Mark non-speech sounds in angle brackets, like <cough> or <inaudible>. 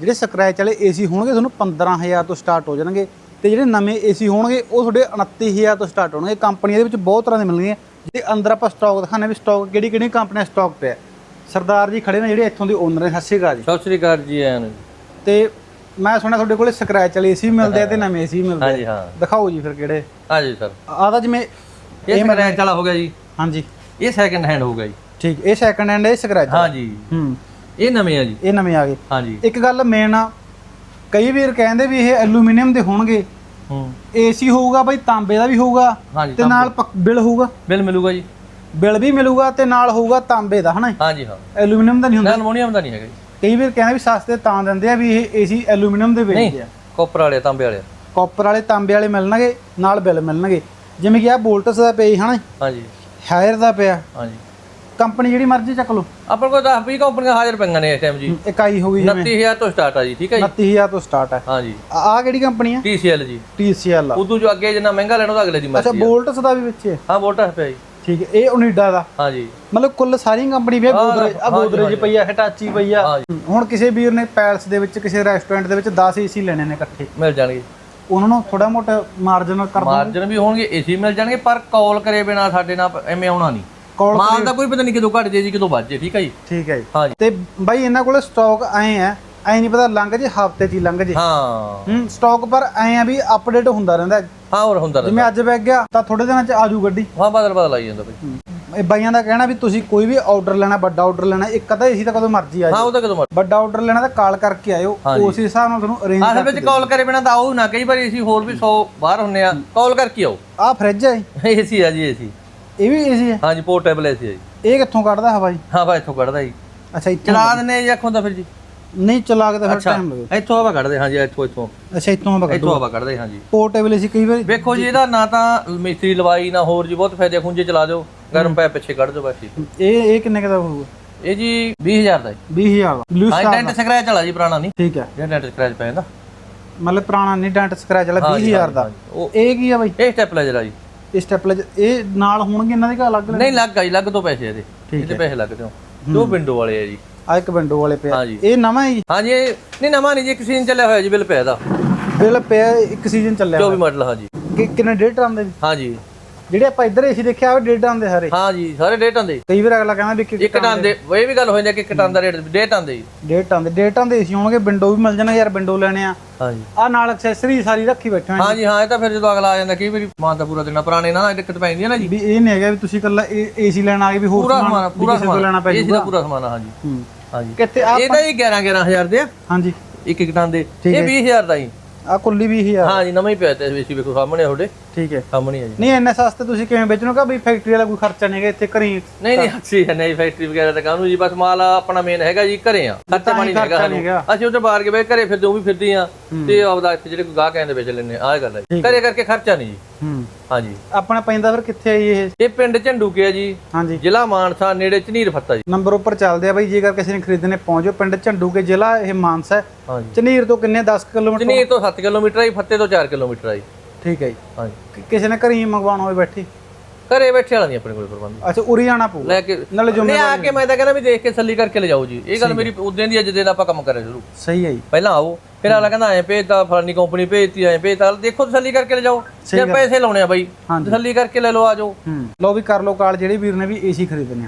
ਜਿਹੜੇ ਸਕ੍ਰੈਚ ਵਾਲੇ ਏਸੀ ਹੋਣਗੇ ਤੁਹਾਨੂੰ 15000 ਤੋਂ ਸਟਾਰਟ ਹੋ ਜਾਣਗੇ ਤੇ ਜਿਹੜੇ ਨਵੇਂ ਏਸੀ ਹੋਣਗੇ ਉਹ ਤੁਹਾਡੇ 29000 ਤੋਂ ਸਟਾਰਟ ਹੋਣਗੇ। ਕੰਪਨੀਆਂ ਦੇ ਵਿੱਚ ਬਹੁਤ ਤਰ੍ਹਾਂ ਦੇ ਮਿਲਣਗੇ ਜੇ ਅੰਦਰ ਆਪਾਂ ਸਟਾਕ ਦਿਖਾਣੇ ਵੀ ਸਟਾਕ ਕਿਹੜੀ ਕਿਹੜੀ ਕੰਪਨੀ ਦਾ ਸਟਾਕ ਪਿਆ। ਸਰਦਾਰ ਜੀ ਖੜੇ ਨੇ ਜਿਹੜੇ ਇੱਥੋਂ ਦੇ ਓਨਰ ਨੇ। ਸਤਿ ਸ਼੍ਰੀ ਅਕਾਲ ਜੀ। ਸਤਿ ਸ੍ਰੀ ਅਕਾਲ ਜੀ ਆਇਆਂ ਨੂੰ ਤੇ ਮੈਂ ਸੁਣਿਆ ਤੁਹਾਡੇ ਕੋਲੇ ਸਕ੍ਰੈਚ ਵਾਲੇ ਏਸੀ ਮਿਲਦੇ ਆ ਤੇ ਨਵੇਂ ਏਸੀ ਮਿਲਦੇ ਹਾਂਜੀ ਆ ਹਾਂ। ਦਿਖਾਓ ਜੀ ਫਿਰ ਕਿਹੜੇ। ਹਾਂ ਜੀ ਸਰ। ਤਾਂ ਜਿਵੇਂ ਇਹ ਸਕ੍ਰੈਚ ਵਾਲਾ ਹੋ ਗਿਆ ਜੀ। ਹਾਂਜੀ। ਇਹ ਸੈਕੰਡ ਹੈਂਡ ਹੋਊਗਾ ਜੀ। ਠੀਕ ਇਹ ਸੈਕੰਡ ਹੈਂਡ ਇਹ ਸਕ੍ਰੈਚ ਹਾਂ ਜੀ। ਹੂੰ। ਇਹ ਨਵੇਂ ਆ ਜੀ। ਇਹ ਨਵੇਂ ਆ ਗਏ। ਹਾਂ ਜੀ ਇੱਕ ਗੱਲ ਮੇਨ ਆ ਕਈ ਵੀਰ ਕਹਿੰਦੇ ਵੀ ਇਹ ਐਲੂਮੀਨੀਅਮ ਦੇ ਹੋਣਗੇ। ਹੂੰ। ਏਸੀ ਹੋਊਗਾ ਬਈ ਤਾਂਬੇ ਦਾ ਵੀ ਹੋਊਗਾ ਤੇ ਨਾਲ ਪੱਕ- ਬਿੱਲ ਹੋਊਗਾ। ਬਿੱਲ ਮਿਲੂਗਾ ਜੀ। ਬਿੱਲ ਵੀ ਮਿਲੂਗਾ ਤੇ ਨਾਲ ਹੋਊਗਾ ਤਾਂਬੇ ਦਾ ਹਨਾ ਹਾਂ ਜੀ ਹਾਂ। ਐਲੂਮੀਨੀਅਮ ਦਾ ਨਹੀਂ ਹੁੰਦਾ। ਐਲੂਮੀਨੀਅਮ ਦਾ ਨਹੀਂ ਹੈਗਾ ਜੀ। ਕਈ ਵੀਰ ਕਹਿੰਦੇ ਵੀ ਸਸਤੇ ਤਾਂ ਦਿੰਦੇ ਆ ਵੀ ਇਹ ਏਸੀ ਐਲੂਮੀਨੀਅਮ ਦੇ ਵੇਚਦੇ ਨਹੀਂ ਆ। ਕਾਪਰ ਵਾਲੇ ਤਾਂਬੇ ਵਾਲੇ। ਕਾਪਰ ਵਾਲੇ ਤਾਂਬੇ ਵਾਲੇ ਮਿਲਣਗੇ ਨਾਲ ਬਿੱਲ ਮਿਲਣਗੇ। ਜਿਵੇਂ ਕਿ ਆ ਬੋਲਟਸ ਦਾ ਪਿਆ ਜੀ ਹਨਾ ਹਾਂ ਜੀ ਹਾਇਰ ਦਾ ਪਿਆ। ਹਾਂ ਜੀ ਕੰਪਨੀ ਜਿਹੜੀ ਮਰਜ਼ੀ ਚੱਕ ਲਓ। ਆਪਾਂ ਕੋਲ 10 20 ਕੰਪਨੀਆਂ ਹਾਜ਼ਰ ਪਈਆਂ ਨੇ ਇਸ ਟਾਈਮ ਜੀ। ਇਕਾਈ ਹੋ ਗਈ ਜਿਵੇਂ। 29000 ਤੋਂ ਸਟਾਰਟ ਆ ਜੀ ਠੀਕ ਹੈ ਜੀ। 29000 ਤੋਂ ਸਟਾਰਟ ਹੈ ਹਾਂ ਜੀ। ਆ ਕਿਹੜੀ ਕੰਪਨੀ ਆ? TCL ਜੀ। TCL ਉਦੋਂ ਜੋ ਅੱਗੇ ਜਿੰਨਾ ਮਹਿੰਗਾ ਲੈਣਾ ਉਹਦਾ ਅਗਲੇ ਦੀ ਅੱਛਾ ਮਰਜ਼ੀ ਆ। ਬੋਲਟਸ ਦਾ ਵੀ ਵਿੱਚ ਹੈ। ਹਾਂ ਵੋਲਟਸ ਪਿਆ ਜੀ। ਠੀਕ ਹੈ ਇਹ ਓਨੀਡਾ ਦਾ। ਹਾਂ ਜੀ। ਮਤਲਬ ਕੁੱਲ ਸਾਰੀਆਂ ਕੰਪਨੀ ਵੀ ਆ ਹਾਂ, ਗੋਦਰੇਜ ਆ ਹਾਂ, ਗੋਦਰੇਜ ਪਈ ਆ ਹਿਟਾਚੀ ਪਈ ਆ। ਹਾਂ ਹੁਣ ਕਿਸੇ ਵੀਰ ਨੇ ਪੈਲਸ ਦੇ ਵਿੱਚ ਕਿਸੇ ਰੈਸਟੋਰੈਂਟ ਦੇ ਵਿੱਚ 10 ਏਸੀ ਲੈਣੇ ਨੇ ਇਕੱਠੇ। ਮਿਲ ਜਾਣਗੇ। ਉਹਨਾਂ ਨੂੰ ਥੋੜਾ ਮੋਟਾ ਮਾਰਜਨ ਕਰ ਦੋ ਮਾਰਜਨ ਵੀ ਹੋਣਗੇ ਏਸੀ ਮਿਲ ਜਾਣਗੇ ਪਰ ਕਾਲ ਕਰੇ ਬਿਨਾ ਸਾਡੇ ਨਾਲ ਐਵੇਂ ਆਉਣਾ ਨਹੀਂ। ਕਾਲ ਮਾਲ ਦਾ ਕੋਈ ਪਤਾ ਨਹੀਂ ਕਿਦੋਂ ਘਟ ਜੇ ਜੀ ਕਿਦੋਂ ਵੱਧ ਜੇ ਠੀਕ ਹੈ ਜੀ? ਠੀਕ ਹੈ ਜੀ। ਹਾਂ ਜੀ। ਤੇ ਬਾਈ ਇਹਨਾਂ ਕੋਲੇ ਸਟਾਕ ਆਏ ਆ ਐ ਨਹੀਂ ਪਤਾ ਲੰਘ ਜੇ ਹਫ਼ਤੇ ਚ ਹੀ ਲੰਘ ਜੇ। ਹਾਂ। ਹੂੰ ਸਟਾਕ ਪਰ ਐ ਆ ਵੀ ਅਪਡੇਟ ਹੁੰਦਾ ਰਹਿੰਦਾ ਹਾਂ। ਹੋਰ ਹੁੰਦਾ ਰਹਿੰਦਾ। ਜਿਵੇਂ ਅੱਜ ਵਗ ਗਿਆ ਤਾਂ ਥੋੜੇ ਦਿਨਾਂ ਚ ਆਜੂ ਗੱਡੀ। ਹਾਂ ਬਦਲ ਬਦਲ ਆਈ ਜਾਂਦਾ ਬਈ। ਇਹ ਬਾਈਆਂ ਦਾ ਕਹਿਣਾ ਵੀ ਤੁਸੀਂ ਕੋਈ ਵੀ ਆਰਡਰ ਲੈਣਾ ਵੱਡਾ ਆਰਡਰ ਲੈਣਾ ਇੱਕ ਅੱਧਾ ਏਸੀ ਤਾਂ ਕਦੋਂ ਮਰਜ਼ੀ ਆ ਹਾਂ ਉਹ ਤਾਂ ਕਦੋਂ ਮਰ ਵੱਡਾ ਆਰਡਰ ਲੈਣਾ ਤਾਂ ਕਾਲ ਕਰਕੇ ਆਇਓ ਹਾਂਜੀ। ਉਸ ਹਿਸਾਬ ਨਾਲ ਤੁਹਾਨੂੰ ਅਰੇਂਜ ਅਸਲ ਵਿੱਚ ਕਾਲ ਕਰੇ ਬਿਨਾ ਤਾਂ ਆਉ ਨਾ ਕਈ ਵਾਰੀ ਅਸੀਂ ਹੋਰ ਵੀ 100 ਬਾਹਰ ਹੁੰਨੇ ਆ ਕਾਲ ਕਰਕੇ ਆਓ। ਆ ਫ੍ਰਿਜ ਹੈ ਏਸੀ ਆ ਜੀ <laughs> ਏਸੀ ਇਹ ਵੀ ਏਸੀ ਹੈ ਹਾਂ ਜੀ ਪੋਰਟੇਬਲ ਏਸੀ ਆ ਜੀ। ਇਹ ਕਿੱਥੋਂ ਕੱਢਦਾ ਹਵਾ ਜੀ? ਹਾਂ ਭਾਈ ਇੱਥੋਂ ਕੱਢਦਾ ਜੀ। ਅੱਛਾ ਇੱਥੋਂ ਚਲਾ ਦਿੰਨੇ ਜੀ ਤਾਂ ਫਿਰ ਜੀ। ਨਹੀਂ ਚਲਾ ਕੇ ਤਾਂ ਫਿਰ ਟਾਈਮ ਲੱਗੇ ਇੱਥੋਂ ਹਵਾ ਕੱਢਦੇ ਹਾਂ ਜੀ ਇੱਥੋਂ ਇੱਥੋਂ। ਅੱਛਾ ਇੱਥੋਂ ਹਵਾ ਕੱਢੋ ਇੱਥੋਂ ਹਵਾ ਕੱਢਦੇ ਹਾਂ ਜੀ ਪੋਰਟੇਬਲ ਏਸੀ ਕਈ ਵਾਰੀ ਵੇਖੋ ਜੀ ਇਹਦਾ ਨਾ ਤਾਂ ਮਿਸਤਰੀ ਲਵਾਈ ਨਾ ਹੋਰ ਜੀ ਬਹੁਤ ਫਾਇਦੇ ਖੁੰਝੇ ਚਲਾ ਦਿਓ ਗਰਮ ਪੈ ਪਿੱਛੇ ਕੱਢ ਦਿਓ ਬਸ ਇਹ ਇਹ ਕਿੰਨੇ ਕੁ ਦਾ ਹੋਊਗਾ? ਇਹ ਜੀ 20000 ਦਾ ਜੀ। 20000 ਦਾ। ਬਲੂ ਹਾਂ ਸਟਾਰ ਡੈਂਟ ਸਕ੍ਰੈਚ ਵਾਲਾ ਜੀ ਪੁਰਾਣਾ ਨਹੀਂ। ਠੀਕ ਹੈ। ਜਿਹੜਾ ਡੈਂਟ ਸਕ੍ਰੈਚ ਪੈ ਜਾਂਦਾ। ਮਤਲਬ ਪੁਰਾਣਾ ਨਹੀਂ ਡੈਂਟ ਸਕ੍ਰੈਚ ਵਾਲਾ ਹਾਂ ਜੀ, 20000 ਦਾ। ਹਾਂ। ਉਹ ਇਹ ਕੀ ਆ ਬਾਈ? ਇਹ ਸਟੈਪਲਾਈਜ਼ਰ ਆ ਜੀ। ਇਹ ਸਟੈਪਲੇਜ ਇਹ ਨਾਲ ਹੋਣਗੇ ਇਹਨਾਂ ਦੇ ਕਾ ਅਲੱਗ ਨਹੀਂ ਲੱਗ ਆ ਜੀ ਲੱਗ ਤੋਂ ਪੈਸੇ ਇਹਦੇ। ਇਹਦੇ ਪੈਸੇ ਲੱਗਦੇ ਹੋ ਦੋ ਵਿੰਡੋ ਵਾਲੇ ਆ ਜੀ। ਆ ਇੱਕ ਵਿੰਡੋ ਵਾਲੇ ਪਿਆ। ਇਹ ਨਵਾਂ ਹੈ ਜੀ? ਹਾਂ ਜੀ ਇਹ ਨਹੀਂ ਨਵਾਂ ਨਹੀਂ ਜੀ ਇੱਕ ਸੀਜ਼ਨ ਚੱਲਿਆ ਹੋਇਆ ਜੀ ਬਿੱਲ ਪਿਆ ਇਹਦਾ। ਬਿੱਲ ਪਿਆ ਇੱਕ ਸੀਜ਼ਨ ਚੱਲਿਆ 24 ਮਾਡਲ ਹਾਂ ਜੀ ਕਿ- ਕਿੰਨੇ ਡੇਢ ਟਨ ਦੇ? ਹਾਂ ਜੀ ਜਿਹੜੇ ਆਪਾਂ ਇੱਧਰ ਏਸੀ ਦੇਖਿਆ ਉਹ ਡੇਢ ਟਨ ਦੇ ਸਾਰੇ। ਹਾਂ ਜੀ ਸਾਰੇ ਡੇਟਾਂ ਦੇ। ਕਈ ਵਾਰ ਅਗਲਾ ਕਹਿੰਦਾ ਵੀ ਇੱਕ ਟਨ ਦੇ। ਇਹ ਵੀ ਗੱਲ ਹੋ ਜਾਂਦੀ ਹੈ ਕਿ ਇੱਕ ਟਨ ਦਾ ਰੇਟ ਡੇਟਾਂ ਦੇ ਜੀ। ਡੇਢ ਟਨ ਦੇ ਡੇਢ ਟਨ ਦੇ ਏਸੀ ਹੋਣਗੇ ਵਿੰਡੋ ਵੀ ਮਿਲ ਜਾਣਗੇ ਯਾਰ ਵਿੰਡੋ ਲੈਣੇ ਆ। ਹਾਂ ਜੀ। ਆ ਨਾਲ ਐਕਸੈਸਰੀ ਸਾਰੀ ਰੱਖੀ ਬੈਠੇ ਹਾਂ ਜੀ ਹਾਂ ਇਹ ਤਾਂ ਫਿਰ ਜਦੋਂ ਅਗਲਾ ਆ ਜਾਂਦਾ ਕਈ ਵਾਰੀ ਮਾਨ ਤਾਂ ਪੂਰਾ ਦੇਣਾ ਪੁਰਾਣੇ ਨਾਲ ਦਿੱਕਤ ਪੈਂਦੀ ਹੈ ਨਾ ਜੀ। ਵੀ ਇਹ ਨਹੀਂ ਹੈਗਾ ਵੀ ਤੁਸੀਂ ਇਕੱਲਾ ਏਸੀ ਲੈਣ ਆ ਗਏ ਵੀ ਹੋਰ ਪੂਰਾ ਸਮਾਨ ਸਮਾਨ ਪੂਰਾ ਤੋਂ ਲੈਣਾ ਸਮਾਨ। ਪੈ ਜਾਊਗਾ ਪੂਰਾ ਸਮਾਨ ਆ, ਹਾਂ ਜੀ। ਹੂੰ। ਹਾਂ ਜੀ। ਕਿੱਥੇ ਆ ਇਹ ਤਾਂ ਜੀ 11 11000 ਦੇ ਆ। ਹਾਂਜੀ ਇੱਕ ਇੱਕ ਟਨ ਦੇ। ਇਹ 20000 ਦਾ ਜੀ। ਆ ਕੁੱਲੀ ਵੀ ਹੀ ਆ ਹਾਂ ਜੀ ਨਵਾਂ ਹੀ ਪਿਆ ਤੇ ਵੇਸੀ ਵੇਖੋ ਸਾਹਮਣੇ ਤੁਹਾਡੇ। ਠੀਕ ਹੈ। ਸਾਹਮਣੇ ਆ ਜੀ। ਨਹੀਂ ਇੰਨੇ ਸਸਤੇ ਤੁਸੀਂ ਕਿਵੇਂ ਵੇਚਣੋਗਾ ਵੀ ਫੈਕਟਰੀ ਵਾਲਾ ਕੋਈ ਖਰਚਾ ਨਹੀਂ ਹੈਗਾ ਇੱਥੇ ਘਰੀ? ਨਹੀਂ ਨਹੀਂ ਅੱਛੀ ਹੈ ਨਹੀਂ ਫੈਕਟਰੀ ਵਗੈਰਾ ਤਾਂ ਕਾਹਨੂੰ ਜੀ ਬਸ ਮਾਲ ਆਪਣਾ ਮੇਨ ਹੈਗਾ ਜੀ ਘਰੇ ਆ। ਖਰਚਾ ਪਾਣੀ ਹੈਗਾ ਸਾਨੂੰ। ਅਸੀਂ ਉੱਥੇ ਬਾਹਰ ਕੇ ਬੈ ਘਰੇ ਫਿਰਦੇ ਉਹ ਵੀ ਫਿਰਦੇ ਆ ਤੇ ਆਪਦਾ ਇੱਥੇ ਜਿਹੜੇ ਕੋਈ ਗਾਹਕ ਆਂਦੇ ਵੇਚ ਲੈਣੇ ਆਹ ਗੱਲ ਹੈ। ਘਰੇ ਕਰਕੇ ਖਰਚਾ ਨਹੀਂ ਜੀ। ਹੂੰ। ਹਾਂ ਜੀ ਆਪਣਾ ਪੈਂਦਾ ਫਿਰ ਕਿੱਥੇ ਆਈ ਇਹ? ਇਹ ਪਿੰਡ ਝੰਡੂ ਕੇ ਆ ਜੀ। ਹਾਂਜੀ। ਜ਼ਿਲ੍ਹਾ ਮਾਨਸਾ ਨੇੜੇ ਝਨੀਰ ਫੱਤਾ ਜੀ। ਨੰਬਰ ਉੱਪਰ ਚੱਲਦੇ ਆ ਬਾਈ ਜੇਕਰ ਕਿਸੇ ਨੇ ਖਰੀਦਣੇ ਪਹੁੰਚੋ। ਪਿੰਡ ਝੰਡੂ ਕੇ ਜ਼ਿਲ੍ਹਾ ਇਹ ਮਾਨਸਾ ਹੈ। ਹਾਂ ਝਨੀਰ ਤੋਂ ਕਿੰਨੇ? 10 ਕਿਲੋਮੀਟਰ? ਝਨੀਰ ਤੋਂ 7 ਕਿਲੋਮੀਟਰ ਆਈ ਫੱਤੇ ਤੋਂ 4 ਕਿਲੋਮੀਟਰ ਆਈ ਠੀਕ ਹੈ ਜੀ। ਹਾਂ ਜੀ ਕਿ- ਕਿਸੇ ਨੇ ਘਰੀ ਮੰਗਵਾਉਣਾ ਹੋਵੇ ਬੈਠੀ? ਘਰੇ ਬੈਠੇ ਵਾਲਾ ਨਹੀਂ ਆਪਣੇ ਕੋਲ ਪ੍ਰਬੰਧ ਅੱਛਾ ਉਰੀ ਆਣਾ ਪਊ ਲੈ ਕੇ ਨਾਲੇ ਜੋ ਨਹੀਂ ਆ ਕੇ ਮੈਂ ਤਾਂ ਕਹਿੰਦਾ ਵੀ ਦੇਖ ਕੇ ਸੱਲੀ ਕਰਕੇ ਲੈ ਜਾਓ ਜੀ। ਇਹ ਗੱਲ ਮੇਰੀ ਉਦੋਂ ਦੀ ਅੱਜ ਦੇ ਦਾ ਆਪਾਂ ਕੰਮ ਕਰਿਆ ਸ਼ੁਰੂ। ਸਹੀ ਹੈ ਜੀ। ਪਹਿਲਾਂ ਆਓ ਫਿਰ ਅਗਲਾ ਕਹਿੰਦਾ ਐ ਭੇਜਤਾ ਫਲਾਨੀ ਕੰਪਨੀ ਭੇਜਤੀ ਐ ਭੇਜਤਾ। ਦੇਖੋ ਤਸੱਲੀ ਕਰਕੇ ਲੈ ਜਾਓ ਜੇ ਪੈਸੇ ਲਾਉਣੇ ਆ ਬਾਈ। ਹਾਂਜੀ। ਤਸੱਲੀ ਕਰਕੇ ਲੈ ਲਓ ਆ ਜਾਓ। ਹੂੰ। ਲੋ ਵੀ ਕਰ ਲੋ ਕਾਲ ਜਿਹੜੇ ਵੀਰ ਨੇ ਵੀ ਏਸੀ ਖਰੀਦਣੇ ਆ।